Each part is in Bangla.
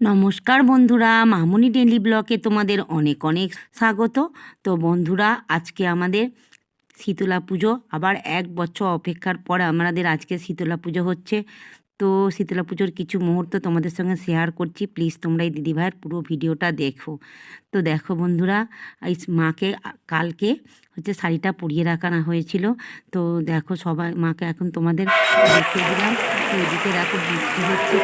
নমস্কার বন্ধুরা, মামুনি ডেলি ব্লকে তোমাদের অনেক অনেক স্বাগত। তো বন্ধুরা, আজকে আমাদের শীতলা পুজো, আবার এক বছর অপেক্ষার পর আমাদের আজকে শীতলা পুজো হচ্ছে। তো শীতলা পুজোর কিছু মুহূর্ত তোমাদের সঙ্গে শেয়ার করছি। প্লিজ তোমরা এই দিদিভাইয়ের পুরো ভিডিওটা দেখো। তো দেখো বন্ধুরা, এই মাকে কালকে হচ্ছে শাড়িটা পরিয়ে রাখানো হয়েছিল। তো দেখো সবাই, মাকে এখন তোমাদের দেখতে দিলাম। তো এদিকে দেখো বৃষ্টি হচ্ছে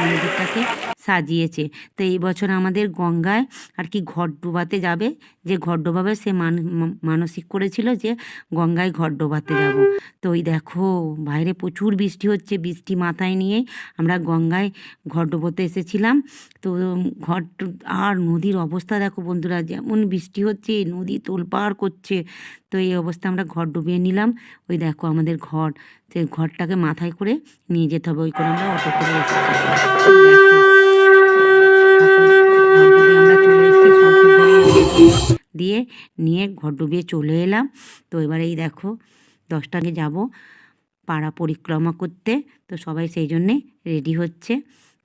মন্দিরটাকে সাজিয়েছে। তো এই বছর আমাদের গঙ্গায় আর কি ঘট ডোবাতে যাবে। যে ঘট ডোবাবে সে মান- মানসিক করেছিল যে গঙ্গায় ঘট ডোবাতে যাব। তো ওই দেখো, বাইরে প্রচুর বৃষ্টি হচ্ছে, বৃষ্টি মাথায় নিয়েই আমরা গঙ্গায় ঘট ডোবোতে এসেছিলাম। তো ঘট আর নদীর অবস্থা দেখো বন্ধুরা, যেমন বৃষ্টি হচ্ছে, নদী তোলপাড় করছে। তো এই অবস্থা আমরা ঘর ডুবিয়ে নিলাম। ওই দেখো আমাদের ঘর ঘরটাকে মাথায় করে নিয়ে যেতে হবে। ওই করে আমরা অটো করে এসেছি। নিয়ে ঘর ডুবিয়ে চলে এলাম। তো এবারে এই দেখো দশটাকে যাব পাড়া পরিক্রমা করতে। তো সবাই সেই জন্যে রেডি হচ্ছে।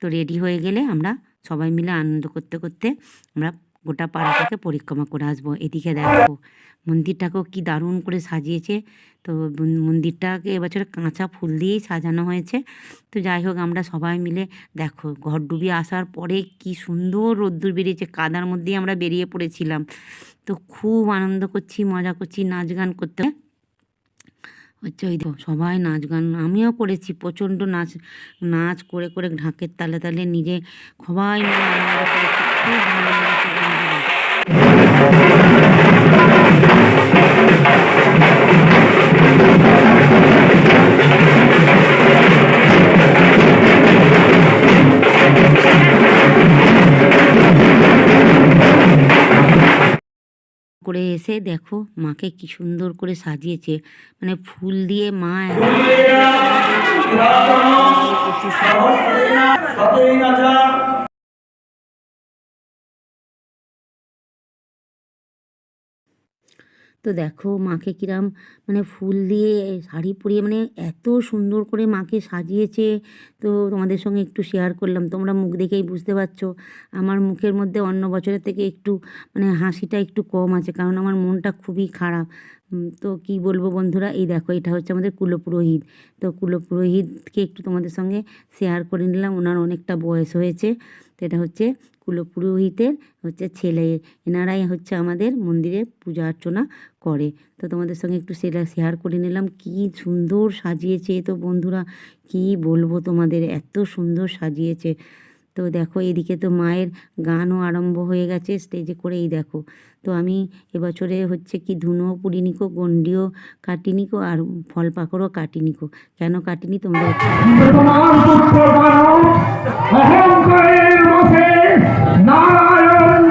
তো রেডি হয়ে গেলে আমরা সবাই মিলে আনন্দ করতে করতে আমরা গোটা পাড়াটাকে পরিক্রমা করে আসব। এদিকে দেখো, মন্দিরটাকেও কি দারুণ করে সাজিয়েছে। তো মন্দিরটাকে এবছর কাঁচা ফুল দিয়েই সাজানো হয়েছে। তো যাই হোক, আমরা সবাই মিলে দেখো, ঘর ডুবিয়ে আসার পরে কি সুন্দর রোদ্দুর বেরিয়েছে। কাদার মধ্যেই আমরা বেরিয়ে পড়েছিলাম। তো খুব আনন্দ করছি, মজা করছি, নাচ গান করতে। হচ্ছে ওই সবাই নাচ গান, আমিও করেছি, প্রচণ্ড নাচ নাচ করে করে ঢাকের তালে তালে নিজে সবাই আনন্দ করেছি, খুব ভালো লেগেছে করে এসে দেখো মাকে কি সুন্দর করে সাজিয়েছে। মানে ফুল দিয়ে মা এত তো দেখো মাকে কিরাম মানে ফুল দিয়ে শাড়ি পরিয়ে মানে এত সুন্দর করে মাকে সাজিয়েছে। তো তোমাদের সঙ্গে একটু শেয়ার করলাম। তোমরা মুখ দেখেই বুঝতে পারছ। আমার মুখের মধ্যে অন্য বছরের থেকে একটু মানে হাসিটা একটু কম আছে। কারণ আমার মনটা খুবই খারাপ। তো কি বলব বন্ধুরা? এই দেখো, এটা হচ্ছে আমাদের কুলপুরোহিত। তো কুলপুরোহিতকে একটু তোমাদের সঙ্গে শেয়ার করে নিলাম। ওনার অনেকটা বয়স হয়েছে। তো এটা হচ্ছে কুলপুরোহিতের হচ্ছে ছেলে। এনারাই হচ্ছে আমাদের মন্দিরে পূজা অর্চনা করে। তো তোমাদের সঙ্গে একটু সেটা শেয়ার করে নিলাম। কি সুন্দর সাজিয়েছে তো বন্ধুরা। কি বলব তোমাদের? এত সুন্দর সাজিয়েছে। তো দেখো, এদিকে তো মায়ের গানও আরম্ভ হয়ে গেছে স্টেজে করেই দেখো। তো আমি এবছরে হচ্ছে কি ধুনো পুড়িনিকো গন্ডিও কাটিনিকো আর ফল পাকড়ও কাটিনিকো কেন কাটিনি তোমরা নারায়ণ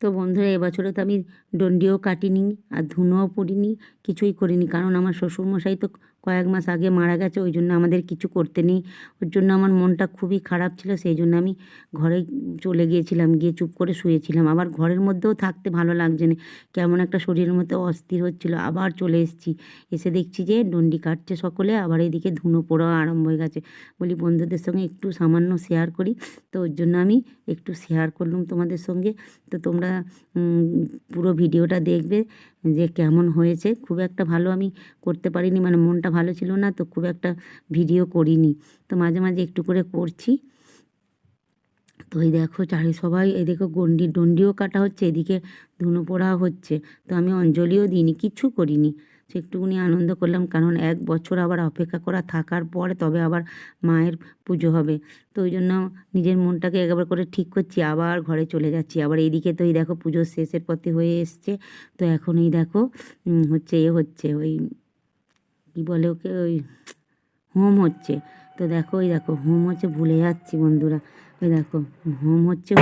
তো বন্ধুরা এবছরে তো আমি ডন্ডিও কাটিনি আর ধুনোও পড়িনি কিছুই করিনি। কারণ আমার শ্বশুরমশাই তো কয়েক মাস আগে মারা গেছে, ওই জন্য আমাদের কিছু করতে নেই। ওর জন্য আমার মনটা খুবই খারাপ ছিল, সেই জন্য আমি ঘরে চলে গিয়েছিলাম, গিয়ে চুপ করে শুয়েছিলাম। আবার ঘরের মধ্যেও থাকতে ভালো লাগছে না, কেমন একটা শরীরের মধ্যে অস্থির হচ্ছিল। আবার চলে এসেছি, এসে দেখছি যে ডন্ডি কাটছে সকলে, আবার এদিকে ধুনো পোড়াও আরম্ভ হয়ে গেছে। বলি, বন্ধুদের সঙ্গে একটু সামান্য শেয়ার করি। তো ওর জন্য আমি একটু শেয়ার করলাম তোমাদের সঙ্গে। তো তোমরা পুরো ভিডিওটা দেখবে। যে কেমন হয়েছে, খুব একটা ভালো আমি করতে পারিনি মানে মনটা ভালো ছিল না, তো খুব একটা ভিডিও করিনি। তো মাঝে মাঝে একটু করে করছি। তো এই দেখো, চারি সবাই এদিকে গন্ডি, ডন্ডিও কাটা হচ্ছে, এদিকে ধুনো পোড়াও হচ্ছে। তো আমি অঞ্জলিও দিইনি কিছু করিনি। একটুকুনি আনন্দ করলাম, কারণ এক বছর আবার অপেক্ষা করা থাকার পরে তবে আবার মায়ের পুজো হবে। তো ওই জন্য নিজের মনটাকে একবার করে ঠিক করছি, আবার ঘরে চলে যাচ্ছি। আবার এইদিকে তো এই দেখো পুজোর শেষের পথে হয়ে এসছে। তো এখন এই দেখো হচ্ছে এ হচ্ছে ওই, কী বলে ওকে, ওই হোম হচ্ছে। তো দেখো ওই দেখো, হোম হচ্ছে, ভুলে যাচ্ছি বন্ধুরা। ওই দেখো হোম হচ্ছে।